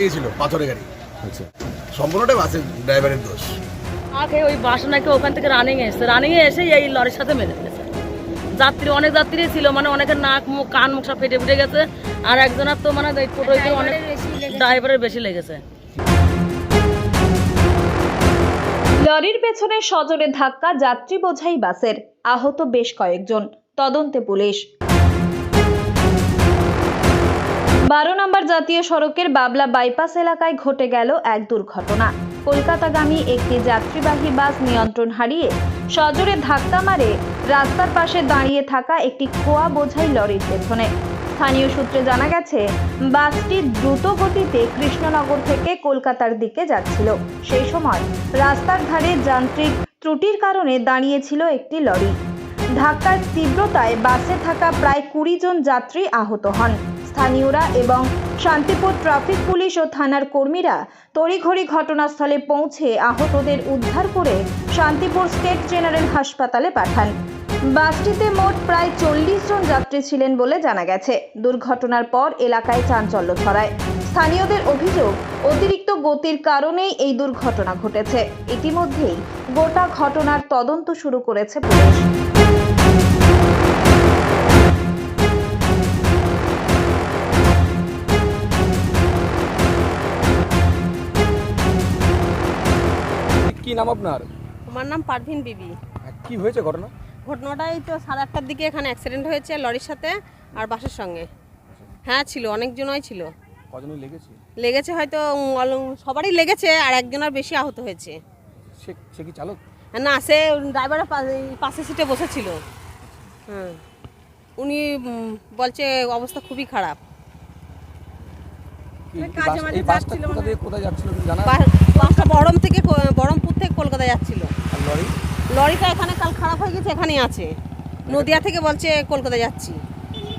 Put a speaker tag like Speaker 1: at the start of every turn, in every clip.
Speaker 1: দিয়েছিল পাথরের গাড়ি।
Speaker 2: আচ্ছা।
Speaker 1: সম্পূর্ণটাই বাসের ড্রাইভারের দোষ।
Speaker 3: আগে ওই বাস নাকি ওখান থেকে রানিং এসছে। রানিং এ এসে এই লরির সাথে মেরে ফেলেছে। যাত্রী অনেক যাত্রী ছিল মানে অনেকের নাক মুখ কান মুখ সব ফেটে ফেটে গেছে। আর একজনের তো মানে অনেক ড্রাইভারের বেশি লেগেছে।
Speaker 4: লরির পেছনে সজোরে ধাক্কা যাত্রী বোঝাই বাসের। আহত বেশ কয়েকজন। তদন্তে পুলিশ। বারো নম্বর জাতীয় সড়কের বাবলা বাইপাস এলাকায় ঘটে গেল এক দুর্ঘটনা। কলকাতাগামী একটি যাত্রীবাহী বাস নিয়ন্ত্রণ হারিয়ে সজোরে ধাক্কা মারে রাস্তার পাশে দাঁড়িয়ে থাকা একটি খোয়া বোঝাই লরির পেছনে। স্থানীয় সূত্রে জানা গেছে, বাসটি দ্রুত গতিতে কৃষ্ণনগর থেকে কলকাতার দিকে যাচ্ছিল। সেই সময় রাস্তার ধারে যান্ত্রিক ত্রুটির কারণে দাঁড়িয়েছিল একটি লরি। ধাক্কার তীব্রতায় বাসে থাকা প্রায় কুড়ি জন যাত্রী আহত হন। স্থানীয়রা এবং শান্তিপুর ট্রাফিক পুলিশ ও থানার কর্মীরা তড়িঘড়ি ঘটনাস্থলে পৌঁছে আহতদের উদ্ধার করে শান্তিপুর স্টেট জেনারেল হাসপাতালে পাঠান। বাসটিতে মোট প্রায় চল্লিশ জন যাত্রী ছিলেন বলে জানা গেছে। দুর্ঘটনার পর এলাকায় চাঞ্চল্য ছড়ায়। স্থানীয়দের অভিযোগ, অতিরিক্ত গতির কারণেই এই দুর্ঘটনা ঘটেছে। ইতিমধ্যেই গোটা ঘটনার তদন্ত শুরু করেছে পুলিশ।
Speaker 2: কি নাম আপনার?
Speaker 5: আমার নাম পারভিন বিবি।
Speaker 2: কি হয়েছে ঘটনা?
Speaker 5: ঘটনাটাই তো সাড়ে আটটার দিকে এখানে অ্যাক্সিডেন্ট হয়েছে লরির সাথে আর বাসের সঙ্গে। হ্যাঁ ছিল অনেকজনই ছিল।
Speaker 2: কজনই লেগেছে?
Speaker 5: লেগেছে হয়তো সবারই লেগেছে আর একজনের বেশি আহত হয়েছে।
Speaker 2: সে কি চালক?
Speaker 5: না সে ড্রাইভারের পাশে সিটে বসেছিল। হ্যাঁ। উনি বলছে অবস্থা খুবই খারাপ।
Speaker 2: এই বাসটা কোথা থেকে কোথায় যাচ্ছিল জানা?
Speaker 5: বাসটা বহরম থেকে বহরমপুর থেকে কলকাতা যাচ্ছিল।
Speaker 2: লরি?
Speaker 5: লরিটা এখানে কাল খারাপ হয়ে গেছে এখানেই আছে। নদিয়া থেকে বলছে কলকাতা যাচ্ছি।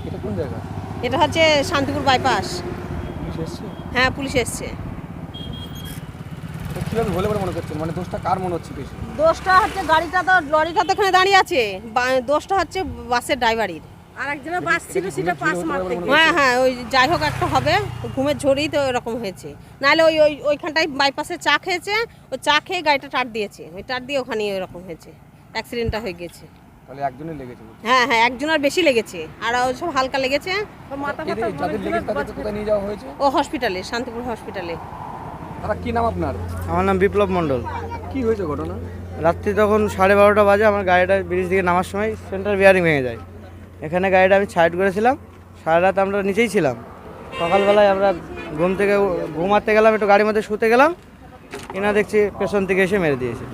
Speaker 2: এটা কোন জায়গা?
Speaker 5: এটা হচ্ছে শান্তিপুর বাইপাস। হ্যাঁ পুলিশ এসছে।
Speaker 2: কীভাবে হলে মনে করছেন? মানে দোষটা কার মনে হচ্ছে বেশি?
Speaker 5: দোষটা হচ্ছে গাড়িটা তো লরিটা তো এখানে দাঁড়িয়ে আছে। দোষটা হচ্ছে বাসের ড্রাইভারির
Speaker 6: আর একজনের বাস ছিল সেটা পাস মারতে
Speaker 5: হ্যাঁ হ্যাঁ ওই যাই হোক একটা হবে ঘুমের ঝড়েই তো এরকম হয়েছে। নাহলে ওই ওই ওইখানটায় বাইপাসে চা খেয়েছে ওই চা খেয়ে গাড়িটা টাট দিয়েছে। ওই টাট দিয়ে ওখানে এরকম হয়েছে অ্যাক্সিডেন্টটা হয়ে গেছে
Speaker 2: তাহলে একজনই লেগেছে।
Speaker 5: হ্যাঁ হ্যাঁ একজনের বেশি লেগেছে আর ওই সব হালকা লেগেছে।
Speaker 6: মাথা
Speaker 2: কোথায় নিয়ে যাওয়া হয়েছে?
Speaker 5: ও হসপিটালে শান্তিপুর হসপিটালে
Speaker 2: তারা কি নাম আপনার?
Speaker 7: আমার নাম বিপ্লব মণ্ডল।
Speaker 2: কি হয়েছে ঘটনা?
Speaker 7: রাত্রি তখন সাড়ে বারোটা বাজে আমার গাড়িটা ব্রিজ থেকে নামার সময় সেন্টার বিয়ারিং ভেঙে যায়। এখানে গাড়িটা আমি সাইড করেছিলাম সারা রাত আমরা নিচেই ছিলাম। সকালবেলায় আমরা ঘুম থেকে ঘুমাতে গেলাম একটু গাড়ির মধ্যে শুতে গেলাম কিনা দেখছি পেছন থেকে এসে মেরে দিয়েছে।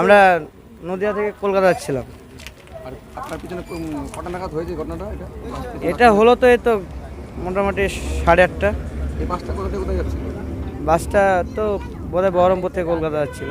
Speaker 7: আমরা নদিয়া থেকে কলকাতা যাচ্ছিলাম।
Speaker 2: এটা
Speaker 7: হলো তো এই তো মোটামুটি সাড়ে আটটা। বাসটা তো বোধহয় বহরমপুর থেকে কলকাতা যাচ্ছিল।